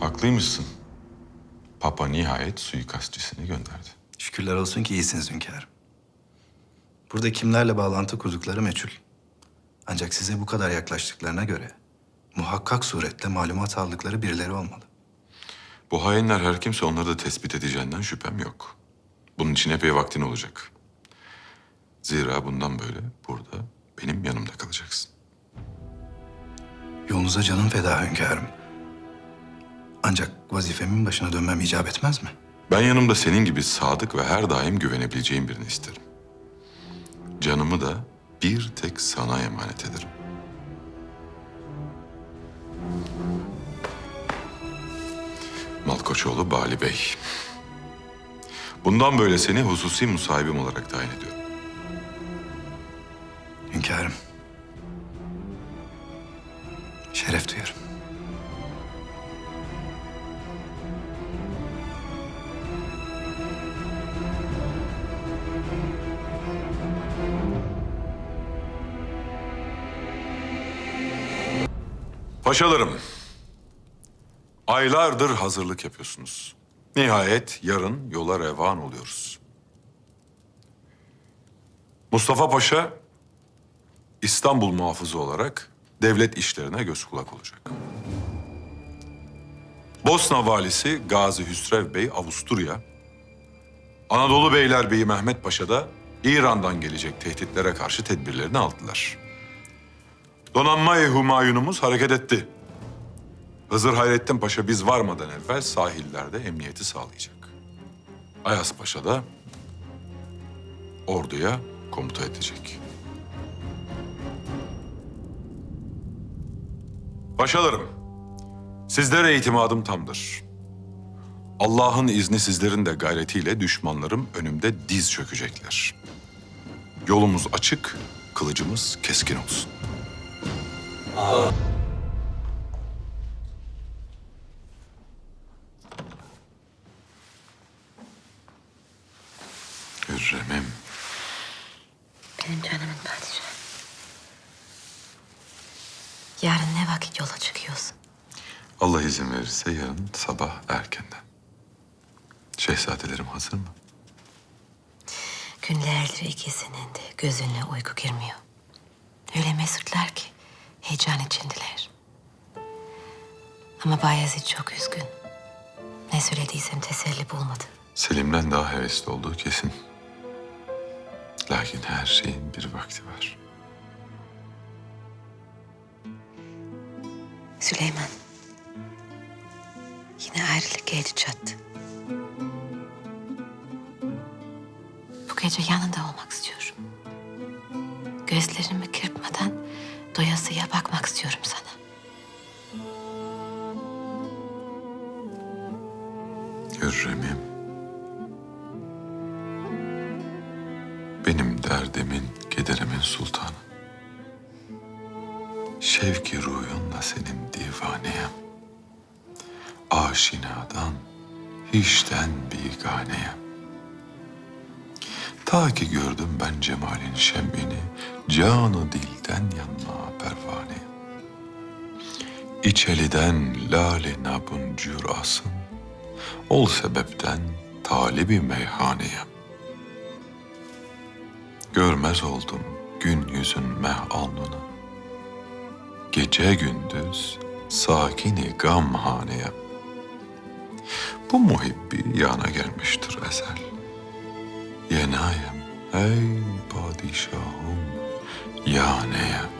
Haklıymışsın. Papa nihayet suikastçısını gönderdi. Şükürler olsun ki iyisiniz hünkârım. Burada kimlerle bağlantı kurdukları meçhul. Ancak size bu kadar yaklaştıklarına göre muhakkak suretle malumat aldıkları birileri olmalı. Bu hainler her kimse onları da tespit edeceğinden şüphem yok. Bunun için epey vaktin olacak. Zira bundan böyle burada benim yanımda kalacaksın. Yolunuza canım feda hünkârım. Ancak vazifemin başına dönmem icap etmez mi? Ben yanımda senin gibi sadık ve her daim güvenebileceğim birini isterim. Canımı da bir tek sana emanet ederim. Malkoçoğlu Bali Bey. Bundan böyle seni hususi musahibim olarak tayin ediyorum. Hünkârım. Şeref duyarım. Paşalarım, aylardır hazırlık yapıyorsunuz. Nihayet yarın yola revan oluyoruz. Mustafa Paşa, İstanbul muhafızı olarak devlet işlerine göz kulak olacak. Bosna valisi Gazi Hüsrev Bey Avusturya, Anadolu Beylerbeyi Mehmet Paşa da İran'dan gelecek tehditlere karşı tedbirlerini aldılar. Donanma-i Humayunumuz hareket etti. Hızır Hayrettin Paşa biz varmadan evvel sahillerde emniyeti sağlayacak. Ayas Paşa da orduya komuta edecek. Paşalarım, sizlere itimadım tamdır. Allah'ın izni sizlerin de gayretiyle düşmanlarım önümde diz çökecekler. Yolumuz açık, kılıcımız keskin olsun. Hürrem'im. Benim canımın padişahı. Yarın ne vakit yola çıkıyorsun? Allah izin verirse yarın sabah erkenden. Şehzadelerim hazır mı? Günlerdir ikisinin de gözüne uyku girmiyor. Öyle mesutlar ki heyecan içindeler. Ama Bayezid çok üzgün. Ne söylediysem teselli bulmadı. Selim'den daha hevesli olduğu kesin. Lakin her şeyin bir vakti var. Süleyman. Yine ayrılık geldi çattı. Bu gece yanında olmak istiyorum. Gözlerimi kırpmadan doyasıya bakmak istiyorum sana. Hürrem'im. Benim derdimin, kederimin sultanı. Şevki ruyunla senin divaneyim. Aşinadan, hiçten biganeyim. Ta ki gördüm ben cemalin şemini, canı dilden yanma pervane. İçeliden lale nabun cürasın, ol sebepten talibi meyhaneye. Görmez oldum gün yüzün meh alnını, gece gündüz sakini gamhaneye. Bu muhibbi yana gelmiştir ezel. Yenayem ey padişahım yaneye.